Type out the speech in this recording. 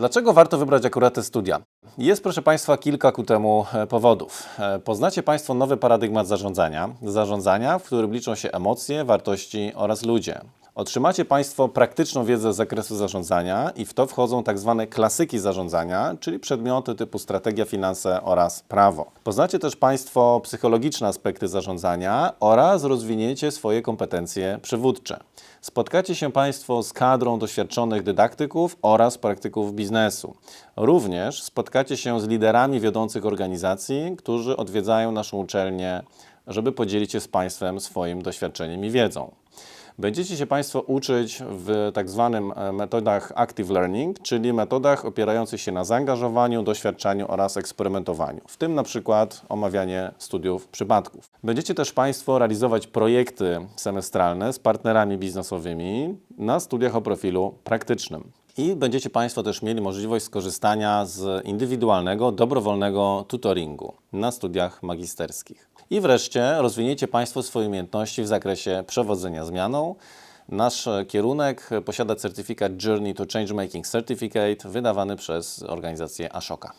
Dlaczego warto wybrać akurat te studia? Jest, proszę Państwa, kilka ku temu e, powodów. E, Poznacie Państwo nowy paradygmat zarządzania, zarządzania, w którym liczą się emocje, wartości oraz ludzie. Otrzymacie Państwo praktyczną wiedzę z zakresu zarządzania i w to wchodzą tak zwane klasyki zarządzania, czyli przedmioty typu strategia, finanse oraz prawo. Poznacie też Państwo psychologiczne aspekty zarządzania oraz rozwinięcie swoje kompetencje przywódcze. Spotkacie się Państwo z kadrą doświadczonych dydaktyków oraz praktyków biznesu. Również spotkacie się z liderami wiodących organizacji, którzy odwiedzają naszą uczelnię, żeby podzielić się z Państwem swoim doświadczeniem i wiedzą. Będziecie się Państwo uczyć w tak zwanym e, metodach active learning, czyli metodach opierających się na zaangażowaniu, doświadczaniu oraz eksperymentowaniu, w tym na przykład omawianie studiów przypadków. Będziecie też Państwo realizować projekty semestralne z partnerami biznesowymi na studiach o profilu praktycznym. I będziecie Państwo też mieli możliwość skorzystania z indywidualnego, dobrowolnego tutoringu na studiach magisterskich. I wreszcie rozwiniecie Państwo swoje umiejętności w zakresie przewodzenia zmianą. Nasz kierunek posiada certyfikat Journey to Changemaking Certificate wydawany przez organizację Ashoka.